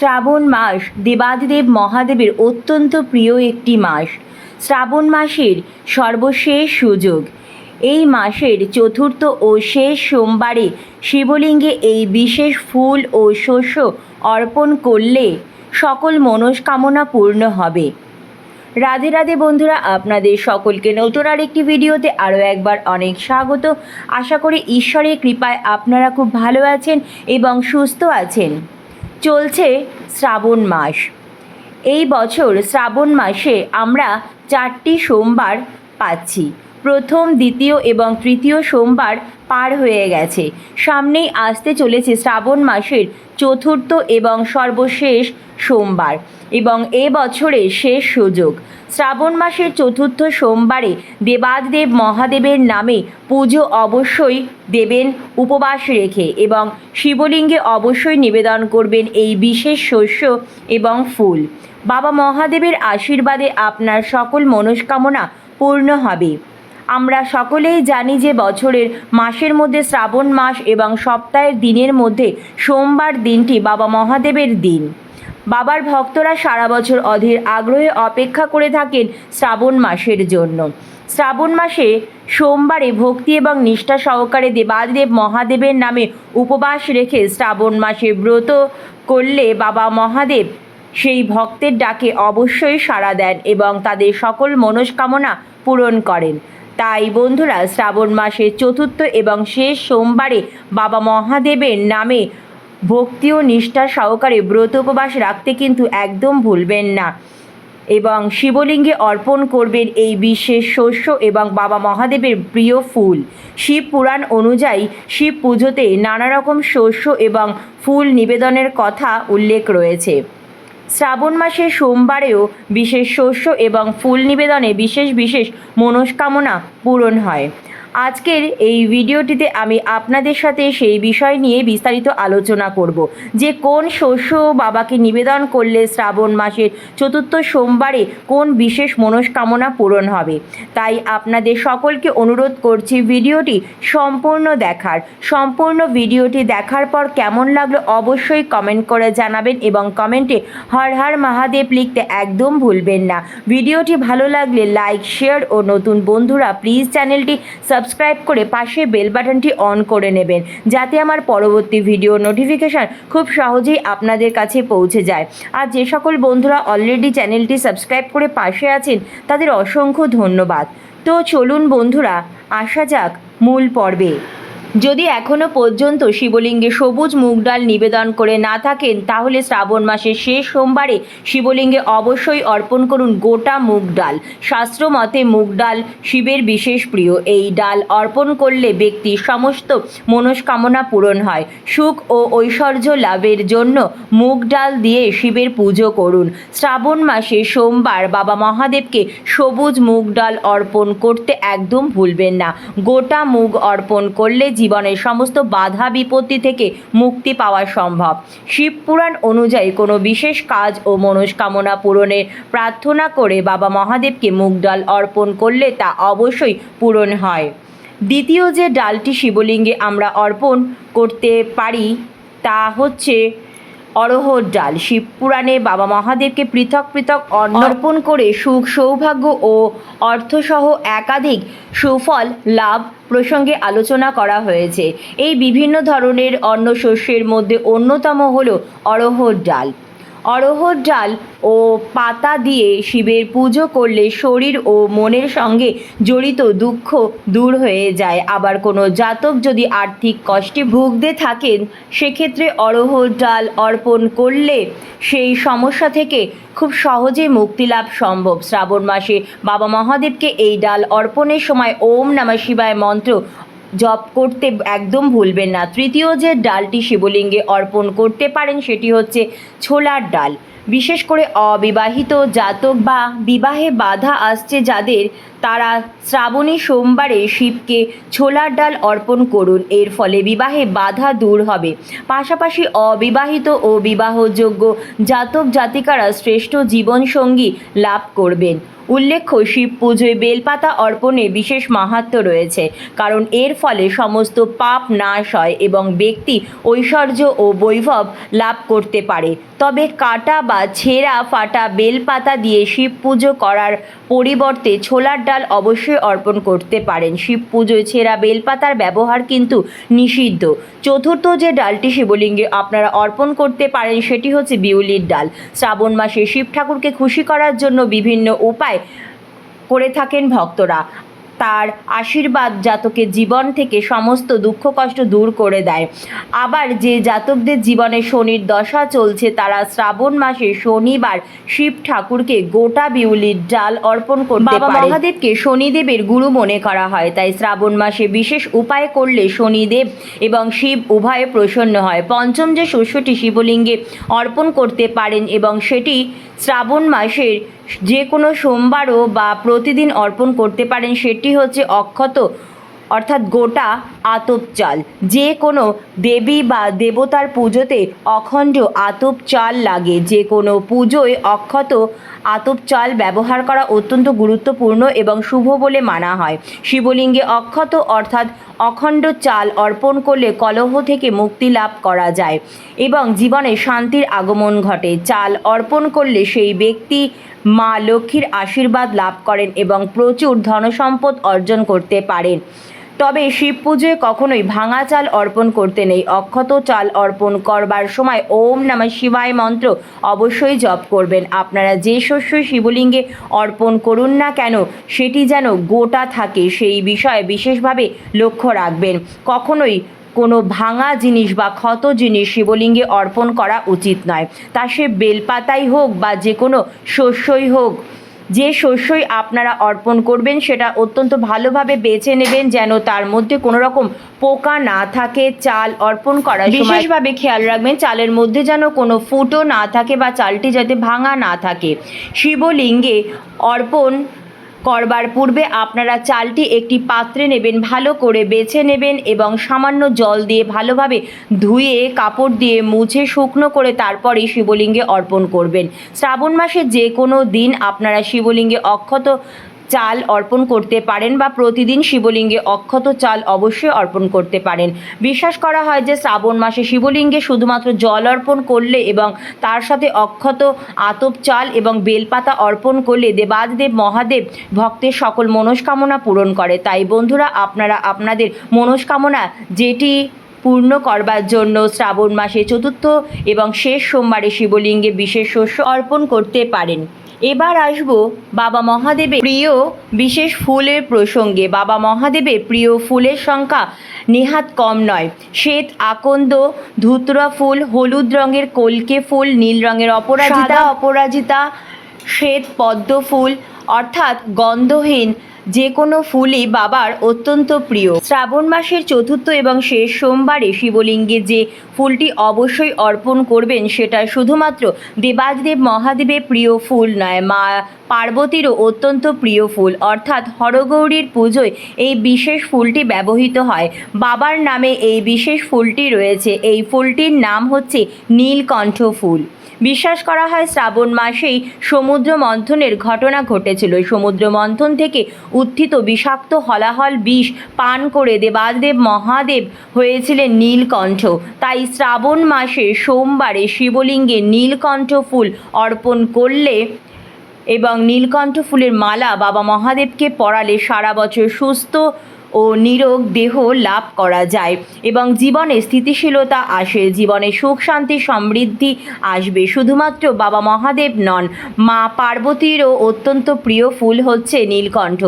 শ্রাবণ মাস দেবাদিদেব মহাদেবের অত্যন্ত প্রিয় একটি মাস। শ্রাবণ মাসের সর্বশেষ সুযোগ। এই মাসের চতুর্থ ও শেষ সোমবারে শিবলিঙ্গে এই বিশেষ ফুল ও শস্য অর্পণ করলে সকল মনস্কামনা পূর্ণ হবে। রাধে রাধে বন্ধুরা, আপনাদের সকলকে নতুন আরেকটি ভিডিওতে আরও একবার অনেক স্বাগত। আশা করি ঈশ্বরের কৃপায় আপনারা খুব ভালো আছেন এবং সুস্থ আছেন। চলছে শ্রাবণ মাস। এই বছর শ্রাবণ মাসে আমরা চারটি সোমবার পাচ্ছি। প্রথম, দ্বিতীয় এবং তৃতীয় সোমবার পার হয়ে গেছে। সামনেই আসতে চলেছে শ্রাবণ মাসের চতুর্থ এবং সর্বশেষ সোমবার এবং এ বছরের শেষ সুযোগ। শ্রাবণ মাসের চতুর্থ সোমবারে দেবাদিদেব মহাদেবের নামে পুজো অবশ্যই দেবেন, উপবাস রেখে এবং শিবলিঙ্গে অবশ্যই নিবেদন করবেন এই বিশেষ শস্য এবং ফুল। বাবা মহাদেবের আশীর্বাদে আপনার সকল মনস্কামনা পূর্ণ হবে। আমরা সকলেই জানি যে বছরের মাসের মধ্যে শ্রাবণ মাস এবং সপ্তাহের দিনের মধ্যে সোমবার দিনটি বাবা মহাদেবের দিন। বাবার ভক্তরা সারা বছর অধীর আগ্রহে অপেক্ষা করে থাকেন শ্রাবণ মাসের জন্য। শ্রাবণ মাসে সোমবারে ভক্তি এবং নিষ্ঠা সহকারে দেবাদিদেব মহাদেবের নামে উপবাস রেখে শ্রাবণ মাসে ব্রত করলে বাবা মহাদেব সেই ভক্তের ডাকে অবশ্যই সাড়া দেন এবং তাদের সকল মনস্কামনা পূরণ করেন। তাই বন্ধুরা শ্রাবণ মাসের চতুর্থ এবং শেষ সোমবারে বাবা মহাদেবের নামে ভক্তি ও নিষ্ঠা সহকারে ব্রত উপবাস রাখতে কিন্তু একদম ভুলবেন না। এবং শিবলিঙ্গে অর্পণ করবেন এই বিশেষ শস্য এবং বাবা মহাদেবের প্রিয় ফুল। শিব পুরাণ অনুযায়ী শিব পুজোতে নানা রকম শস্য এবং ফুল নিবেদনের কথা উল্লেখ রয়েছে। শ্রাবণ মাসে সোমবারেও বিশেষ শস্য এবং ফুল নিবেদনে বিশেষ বিশেষ মনস্কামনা পূরণ হয়। আজকের এই ভিডিওটিতে আমি আপনাদের সাথে সেই বিষয় নিয়ে বিস্তারিত আলোচনা করব, যে কোন শস্য বাবাকে নিবেদন করলে শ্রাবণ মাসের চতুর্থ সোমবারে কোন বিশেষ মনস্কামনা পূরণ হবে। তাই আপনাদের সকলকে অনুরোধ করছি ভিডিওটি সম্পূর্ণ দেখার। সম্পূর্ণ ভিডিওটি দেখার পর কেমন লাগল অবশ্যই কমেন্ট করে জানাবেন এবং কমেন্টে হর হর মহাদেব লিখতে একদম ভুলবেন না। ভিডিওটি ভালো লাগলে লাইক, শেয়ার ও নতুন বন্ধুরা প্লিজ চ্যানেলটি সাবস্ক্রাইব করে পাশে বেল বাটনটি অন করে নেবেন, যাতে আমার পরবর্তী ভিডিও নোটিফিকেশান খুব সহজেই আপনাদের কাছে পৌঁছে যায়। আর যে সকল বন্ধুরা অলরেডি চ্যানেলটি সাবস্ক্রাইব করে পাশে আছেন, তাদের অসংখ্য ধন্যবাদ। তো চলুন বন্ধুরা, আসা যাক মূল পর্বে। যদি এখনও পর্যন্ত শিবলিঙ্গে সবুজ মুগ ডাল নিবেদন করে না থাকেন, তাহলে শ্রাবণ মাসের শেষ সোমবারে শিবলিঙ্গে অবশ্যই অর্পণ করুন গোটা মুগ ডাল। শাস্ত্র মতে মুগ ডাল শিবের বিশেষ প্রিয়। এই ডাল অর্পণ করলে ব্যক্তির সমস্ত মনস্কামনা পূরণ হয়। সুখ ও ঐশ্বর্য লাভের জন্য মুগ ডাল দিয়ে শিবের পুজো করুন। শ্রাবণ মাসে সোমবার বাবা মহাদেবকে সবুজ মুগ ডাল অর্পণ করতে একদম ভুলবেন না। গোটা মুগ অর্পণ করলে জীবনের সমস্ত বাধা বিপত্তি থেকে মুক্তি পাওয়া সম্ভব। শিবপুরাণ অনুযায়ী কোনো বিশেষ কাজ ও মনস্কামনা পূরণের প্রার্থনা করে বাবা মহাদেবকে মুগডাল অর্পণ করলে তা অবশ্যই পূরণ হয়। দ্বিতীয় যে ডালটি শিবলিঙ্গে আমরা অর্পণ করতে পারি তা হচ্ছে অরহর ডাল। শিব পুরাণে বাবা মহাদেবকে পৃথক পৃথক অর্পণ করে সুখ, সৌভাগ্য ও অর্থসহ একাধিক সুফল লাভ প্রসঙ্গে আলোচনা করা হয়েছে। এই বিভিন্ন ধরনের অন্ন শস্যের মধ্যে অন্যতম হল অরহর ডাল। অরহর ডাল ও পাতা দিয়ে শিবের পুজো করলে শরীর ও মনের সঙ্গে জড়িত দুঃখ দূর হয়ে যায়। আবার কোনো জাতক যদি আর্থিক কষ্টে ভুগতে থাকেন, সেক্ষেত্রে অরহর ডাল অর্পণ করলে সেই সমস্যা থেকে খুব সহজে মুক্তি লাভ সম্ভব। শ্রাবণ মাসে বাবা মহাদেবকে এই ডাল অর্পণের সময় ওম নমঃ শিবায় মন্ত্র জপ করতে একদম ভুলবেন না। তৃতীয় যে ডালটি শিবলিঙ্গে অর্পণ করতে পারেন, সেটি হচ্ছে ছোলার ডাল। বিশেষ করে অবিবাহিত জাতক বা বিবাহে বাধা আসছে যাদের, তারা শ্রাবণী সোমবারে শিবকে ছোলার ডাল অর্পণ করুন। এর ফলে বিবাহে বাধা দূর হবে। পাশাপাশি অবিবাহিত ও বিবাহযোগ্য জাতক জাতিকারা শ্রেষ্ঠ জীবনসঙ্গী লাভ করবেন। উল্লেখ্য শিব পুজোয় বেলপাতা অর্পণে বিশেষ মাহাত্ম্য রয়েছে, কারণ এর ফলে সমস্ত পাপ নাশ হয় এবং ব্যক্তি ঐশ্বর্য ও বৈভব লাভ করতে পারে। তবে কাটা বা ছেঁড়া ফাটা বেলপাতা দিয়ে শিব পুজো করার পরিবর্তে ছোলার ডাল অবশ্যই অর্পণ করতে পারেন। শিব পুজোয় ছেঁড়া বেলপাতার ব্যবহার কিন্তু নিষিদ্ধ। চতুর্থ যে ডালটি শিবলিঙ্গে আপনারা অর্পণ করতে পারেন, সেটি হচ্ছে বিউলির ডাল। শ্রাবণ মাসে শিব ঠাকুরকে খুশি করার জন্য বিভিন্ন উপায় করে থাকেন ভক্তরা। তার আশীর্বাদ জাতকের জীবন থেকে সমস্ত দুঃখ কষ্ট দূর করে দেয়। আবার যে জাতকদের জীবনে শনির দশা চলছে তারা শ্রাবণ মাসে শনিবার শিব ঠাকুরকে গোটা বিউলির ডাল অর্পণ করতে বাবা মহাদেবকে শনিদেবের গুরু মনে করা হয় তাই শ্রাবণ মাসে বিশেষ উপায় করলে শনিদেব এবং শিব উভয়ে প্রসন্ন হয়। পঞ্চম যে শস্যটি শিবলিঙ্গে অর্পণ করতে পারেন এবং সেটি শ্রাবণ মাসের যে কোনো সোমবারও বা প্রতিদিন অর্পণ করতে পারেন, সেটি হচ্ছে অক্ষত, অর্থাৎ গোটা আতপ চাল যে কোনো দেবী বা দেবতার পুজোতে অখণ্ড আতপ চাল লাগে। যে কোনো পুজোয় অক্ষত আতপ চাল ব্যবহার করা অত্যন্ত গুরুত্বপূর্ণ এবং শুভ বলে মানা হয়। শিবলিঙ্গে অক্ষত, অর্থাৎ অখণ্ড চাল অর্পণ করলে কলহ থেকে মুক্তি লাভ করা যায় এবং জীবনে শান্তির আগমন ঘটে। চাল অর্পণ করলে সেই ব্যক্তি মা লক্ষ্মীর আশীর্বাদ লাভ করেন এবং প্রচুর ধনসম্পদ অর্জন করতে পারেন। তবে শিব পুজোয় কখনোই ভাঙা চাল অর্পণ করতে নেই। অক্ষত চাল অর্পণ করবার সময় ওম নমঃ শিবায় মন্ত্র অবশ্যই জপ করবেন। আপনারা যে শস্য শিবলিঙ্গে অর্পণ করুন না কেন, সেটি যেন গোটা থাকে, সেই বিষয়ে বিশেষভাবে লক্ষ্য রাখবেন। কখনোই কোনো ভাঙা জিনিস বা ক্ষত জিনিস শিবলিঙ্গে অর্পণ করা উচিত নয়। তা সে বেলপাতাই হোক বা যে কোনো শস্যই হোক যে শস্যই আপনারা অর্পণ করবেন, সেটা অত্যন্ত ভালোভাবে বেছে নেবেন যেন তার মধ্যে কোনো রকম পোকা না থাকে। চাল অর্পণ করার বিশেষভাবে খেয়াল রাখবেন, চালের মধ্যে যেন কোনো ফুটো না থাকে বা চালটি যাতে ভাঙা না থাকে। শিবলিঙ্গে অর্পণ করবার পূর্বে আপনারা চালটি একটি পাত্রে নেবেন, ভালো করে বেছে নেবেন এবং সামান্য জল দিয়ে ভালোভাবে ধুয়ে, কাপড় দিয়ে মুছে, শুকনো করে তারপরে শিবলিঙ্গে অর্পণ করবেন। শ্রাবণ মাসে যে কোনো দিন আপনারা শিবলিঙ্গে অক্ষত চাল অর্পণ করতে পারেন বা প্রতিদিন শিবলিঙ্গে অক্ষত চাল অবশ্যই অর্পণ করতে পারেন। বিশ্বাস করা হয় যে শ্রাবণ মাসে শিবলিঙ্গে শুধুমাত্র জল অর্পণ করলে এবং তার সাথে অক্ষত আতপ চাল এবং বেলপাতা অর্পণ করলে দেবাদিদেব মহাদেব ভক্তের সকল মনস্কামনা পূরণ করে। তাই বন্ধুরা, আপনারা আপনাদের মনস্কামনা যেটি পূর্ণ করবার জন্য শ্রাবণ মাসে চতুর্থ এবং শেষ সোমবারে শিবলিঙ্গে বিশেষ শস্য অর্পণ করতে পারেন। এবার আসব বাবা মহাদেবের প্রিয় বিশেষ ফুলের প্রসঙ্গে। বাবা মহাদেবের প্রিয় ফুলের সংখ্যা নেহাত কম নয়। শ্বেত আকন্দ ধুতরা ফুল হলুদ রঙের কলকে ফুল নীল রঙের অপরাজিতা অপরাজিতা শ্বেত পদ্ম ফুল অর্থাৎ গন্ধহীন যে কোনো ফুলই বাবার অত্যন্ত প্রিয়। শ্রাবণ মাসের চতুর্থ এবং শেষ সোমবারে শিবলিঙ্গে যে ফুলটি অবশ্যই অর্পণ করবেন, সেটা শুধুমাত্র দেবাদিদেব মহাদেবের প্রিয় ফুল নয়, মা পার্বতীরও অত্যন্ত প্রিয় ফুল। অর্থাৎ হরগৌরীর পুজোয় এই বিশেষ ফুলটি ব্যবহৃত হয়। বাবার নামে এই বিশেষ ফুলটি রয়েছে। এই ফুলটির নাম হচ্ছে নীলকণ্ঠ ফুল। বিশ্বাস করা হয় শ্রাবণ মাসেই সমুদ্র মন্থনের ঘটনা ঘটেছিল। সমুদ্র মন্থন থেকে উত্থিত বিষাক্ত হলাহল বিষ পান করে দেবাদেব মহাদেব হয়েছিলেন নীলকণ্ঠ। তাই শ্রাবণ মাসে সোমবারে শিবলিঙ্গে নীলকণ্ঠ ফুল অর্পণ করলে এবং নীলকণ্ঠ ফুলের মালা বাবা মহাদেবকে পরালে সারা বছর সুস্থ ও নিরোগ দেহ লাভ করা যায় এবং জীবনে স্থিতিশীলতা আসে, জীবনে সুখ, শান্তি, সমৃদ্ধি আসবে। শুধুমাত্র বাবা মহাদেব নন, মা পার্বতীরও অত্যন্ত প্রিয় ফুল হচ্ছে নীলকণ্ঠ।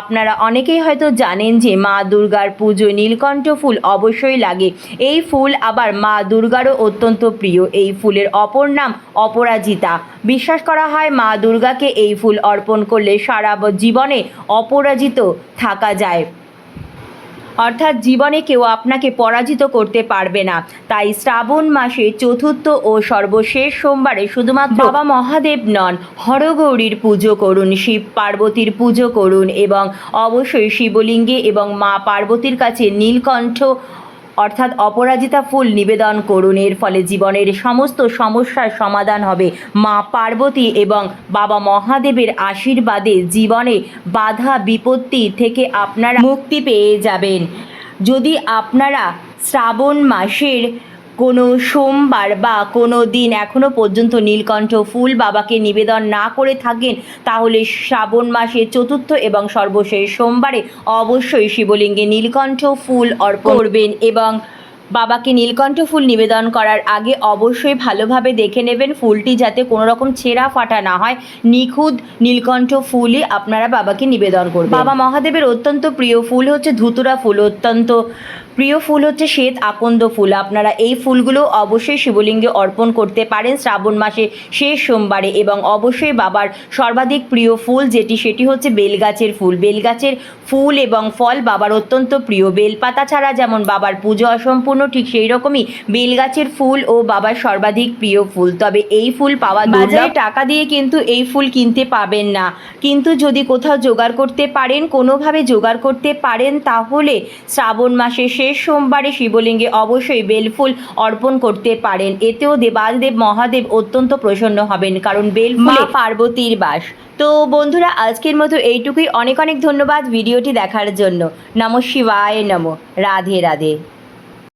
আপনারা অনেকেই হয়তো জানেন যে মা দুর্গার পুজো নীলকণ্ঠ ফুল অবশ্যই লাগে। এই ফুল আবার মা দুর্গারও অত্যন্ত প্রিয়। এই ফুলের অপর নাম অপরাজিতা। বিশ্বাস করা হয় মা দুর্গাকে এই ফুল অর্পণ করলে সারা জীবনে অপরাজিত থাকা যায়। অর্থাৎ জীবনে কেউ আপনাকে পরাজিত করতে পারবে না। তাই শ্রাবণ মাসে চতুর্থ ও সর্বশেষ সোমবারে শুধুমাত্র বাবা মহাদেব নন হরগৌরীর পুজো করুন শিব পার্বতীর পুজো করুন এবং অবশ্যই শিবলিঙ্গে এবং মা পার্বতীর কাছে নীলকণ্ঠ অর্থাৎ অপরাজিতা ফুল নিবেদন করুন। এর ফলে জীবনের সমস্ত সমস্যার সমাধান হবে। মা পার্বতী এবং বাবা মহাদেবের আশীর্বাদে জীবনে বাধা বিপত্তি থেকে আপনারা মুক্তি পেয়ে যাবেন। যদি আপনারা শ্রাবণ মাসের কোনো সোমবার বা কোনো দিন এখনও পর্যন্ত নীলকণ্ঠ ফুল বাবাকে নিবেদন না করে থাকেন, তাহলে শ্রাবণ মাসের চতুর্থ এবং সর্বশেষ সোমবারে অবশ্যই শিবলিঙ্গে নীলকণ্ঠ ফুল অর্পণ করবেন এবং বাবাকে নীলকণ্ঠ ফুল নিবেদন করার আগে অবশ্যই ভালোভাবে দেখে নেবেন ফুলটি যাতে কোনো রকম ছেঁড়া ফাটা না হয়। নিখুঁত নীলকণ্ঠ ফুলই আপনারা বাবাকে নিবেদন করবেন। বাবা মহাদেবের অত্যন্ত প্রিয় ফুল হচ্ছে ধুতুরা ফুল, অত্যন্ত প্রিয় ফুল হচ্ছে শ্বেত আকন্দ ফুল। আপনারা এই ফুলগুলো অবশ্যই শিবলিঙ্গে অর্পণ করতে পারেন শ্রাবণ মাসে শেষ সোমবারে এবং অবশ্যই বাবার সর্বাধিক প্রিয় ফুল যেটি, সেটি হচ্ছে বেলগাছের ফুল। বেলগাছের ফুল এবং ফল বাবার অত্যন্ত প্রিয়। বেলপাতা ছাড়া যেমন বাবার পুজো অসম্পূর্ণ, ঠিক সেই রকমই বেলগাছের ফুল ও বাবার সর্বাধিক প্রিয় ফুল। তবে এই ফুল পাওয়া বাজারে টাকা দিয়ে কিন্তু এই ফুল কিনতে পাবেন না। কিন্তু যদি কোথাও জোগাড় করতে পারেন, কোনোভাবে জোগাড় করতে পারেন, তাহলে শ্রাবণ মাসে শেষ সোমবারে শিবলিঙ্গে অবশ্যই বেলফুল অর্পণ করতে পারেন। এতেও দেবাদেব মহাদেব অত্যন্ত প্রসন্ন হবেন, কারণ বেলফুল পার্বতীর বাস। তো বন্ধুরা, আজকের মতো এইটুকুই। অনেক অনেক ধন্যবাদ ভিডিওটি দেখার জন্য। নম শিবায় নম। রাধে রাধে।